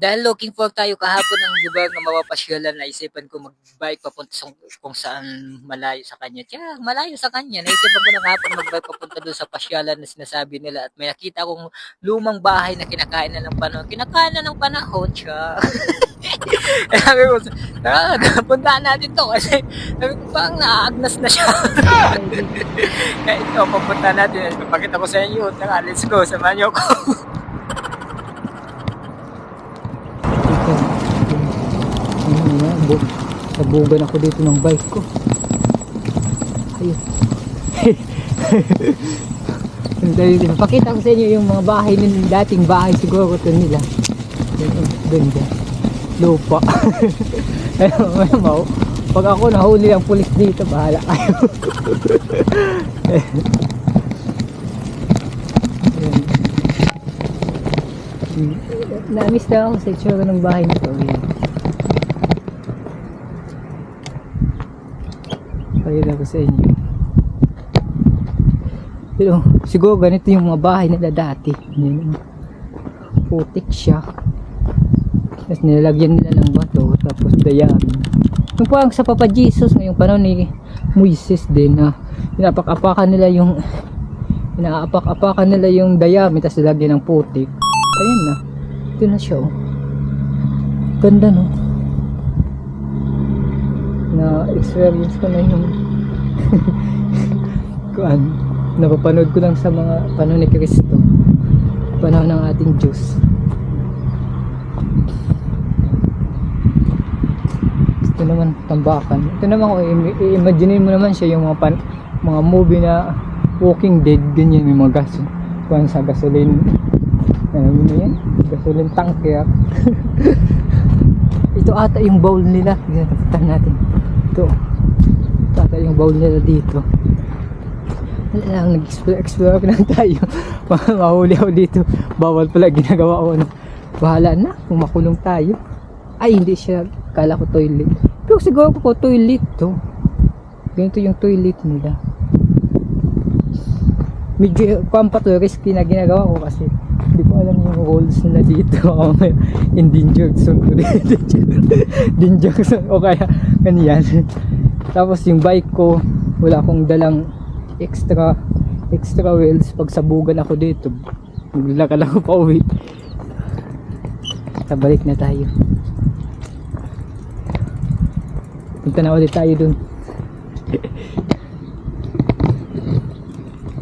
Dahil looking for tayo kahapon ng lugar na mapapasyalan, naisipan ko mag-bike papunta sa kung saan malayo sa kanya. Tiya, malayo sa kanya. Naisipan ko na kahapon mag-bike papunta doon sa pasyalan na sinasabi nila at may nakita akong lumang bahay na kinakain na ng panahon. Kinakain na ng panahon siya. Eh, sabi ko, tara, puntaan natin to kasi sabi ko, parang naaagnas na siya. Kaya ito, papunta natin. Papakita ko sa inyo. Tara, let's go. Samahan niyo ako. Ito. Ano nga, bu nabugan ako dito ng bike ko. Ayun. Pakita ko sa inyo yung mga bahay nila, dating bahay siguro ito nila. Ganda. Lupa. Ayun, ayun, mau. Pag ako nahuli ang pulis dito, bahala kayo. Na-miss na ako sa itsura ng bahay nito. Pakita ko sa inyo. Pero siguro ganito yung mga bahay nila dati. Putik siya. Tapos nilalagyan nila ng bato. Tapos dayami. Yung parang sa Papa Jesus ngayong panahon ni Moises din na inapak-apakan nila yung inaapak-apakan nila yung dayami tapos nilagyan ng putik. Ayan na. Ito na siya oh. Ganda no. Na experience ko na yung kuan. Napapanood ko lang sa mga panahon ni Kristo. Panahon ng ating Diyos. Ito naman tambakan. Ito naman kung i-imagine mo naman siya yung mga pan, mga movie na Walking Dead ganyan may mga gas kuan sa gasoline ano mo yan? Gasoline tanker. Ito ata yung bowl nila. Tignan natin. Ito. Ito ata yung bowl nila dito. Wala lang, nag-explore lang tayo. Mahuli ako dito. Bawal pala ginagawa ko. Ano. Bahala na kung makulong tayo. Ay, hindi siya. Kala ko toilet. Pero siguro ko toilet to. Ganito yung toilet nila. Medyo pampa to risky na ginagawa ko kasi hindi ko alam yung rules nila dito. Endangered zone endangered zone o kaya ganyan. Tapos yung bike ko, wala akong dalang extra extra wheels pag sabugan ako dito. Maglakad ako pa uwi. Tabalik na tayo. Punta na ulit tayo dun.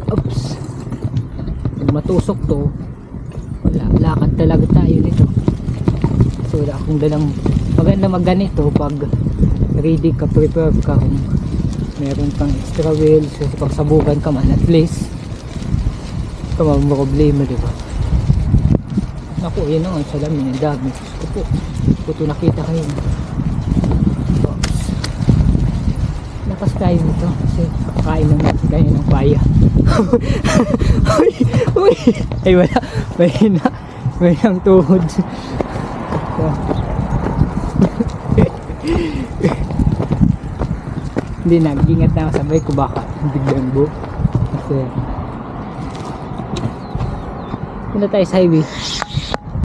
Oops. Matusok to, lakad talaga tayo nito. So wala akong dalang maganda magganito pag ready ka, prepare ka kung meron kang extra wheels kasi pag ka man at least mga problema di ba? Naku yun ang salamin ang dami. Ito po ito nakita kayo. Lakas tayo nito kasi kakain natin tayo ng paya. Uy uy ay wala may na may nang tuhod. Hindi nag-ingat na ako sabay ko. Baka biglang bu kasi punta tayo sa highway